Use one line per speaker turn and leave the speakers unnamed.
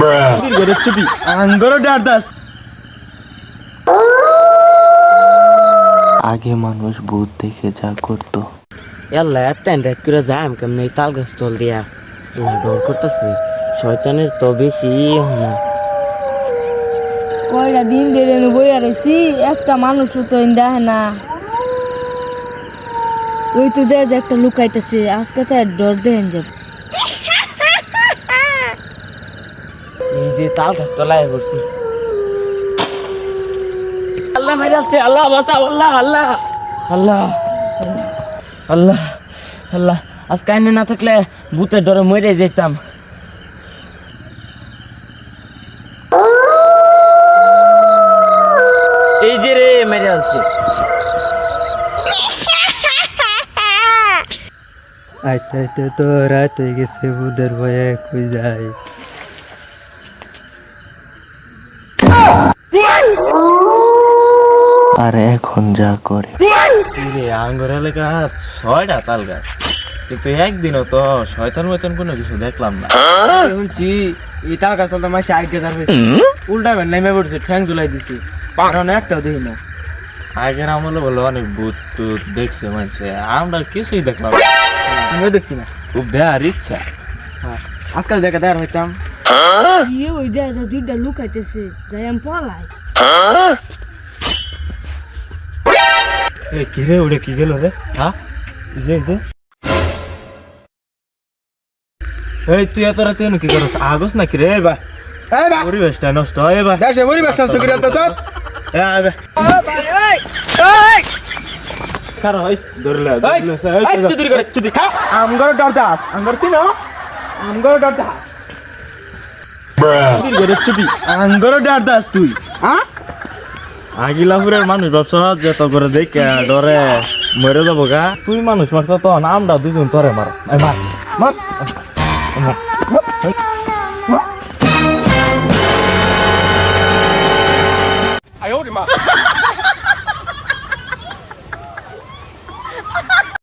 ঘরে চুপি আঙ্গরও ডার দাস
আগে মানুষ ভূত দেখে যা করতো।
এল্লা এত্তেন রেট করে যাম কেমন? এই তাল গাছ তল দিয়া। আল্লাহ ডর করতেছে। শয়তানের তো বেশি না।
কয়টা দিন ধরে আমি বইয়া রয়েছি একটা মানুষও তো দেখে না। ওই তো দেয় যে একটা লুকাইতেছে আজকে তো আর ডর দেন যাব।
এই যে তাল গাছ তলায় পড়ছি আল্লাহ মেরে আছে আল্লাহ বাঁচাও আল্লাহ আল্লাহ আল্লাহ আল্লাহ আল্লাহ আজ কাহিনী না থাকলে ভূতের ডরে মরে যেতাম। এই যে রে, মেরে আছে
আইতে তো রাত হয়ে গেছে বুদের ভয়ে কই যায়
আর এখন যা করে।
আঙ্গুর এলাকা ছয়টা তাল গাছ। কিন্তু একদিনও তো শয়তান ময়তান কোনো কিছু দেখলাম না।
শুনছি এই তাল গাছ চলতে মাসে আগে দাঁড় হয়েছে। উল্টা বেন নেমে পড়ছে ঠ্যাং ঝুলাই দিছি। কারণ একটাও দেখি না।
আগের আমলে বলে অনেক ভূত টুত দেখছে মানুষে আমরা কিছুই দেখলাম
আমিও দেখছি না।
খুব দেয়ার ইচ্ছা।
আজকাল দেখা দেয়ার হইতাম।
ইয়ে ওই দেয় যে দুইটা লুকাইতেছে যাই আমি পলাই।
এ কি রে ওটা কি গেল রে? হ্যাঁ যে এই যে এই তুই এত রাতে কি করছ আগস নাকি রে? বা।
এই বা।
পরিবেশটা নষ্ট হয় বা।
দেশে পরিবেশ নষ্ট করে তো।
কারও করে
খা। আমগর ডর দাস আমগর কি না আমগর ডর দাস চুদি করে চুদি। আমগর ডর দাস তুই হ্যাঁ
আগিলাপুরের মানুষ ব্যবসা যত করে দেখে ডরে মরে যাব গা? তুই মানুষ মারছ তো আমরা দুজন তরে মার। মার মার। মার।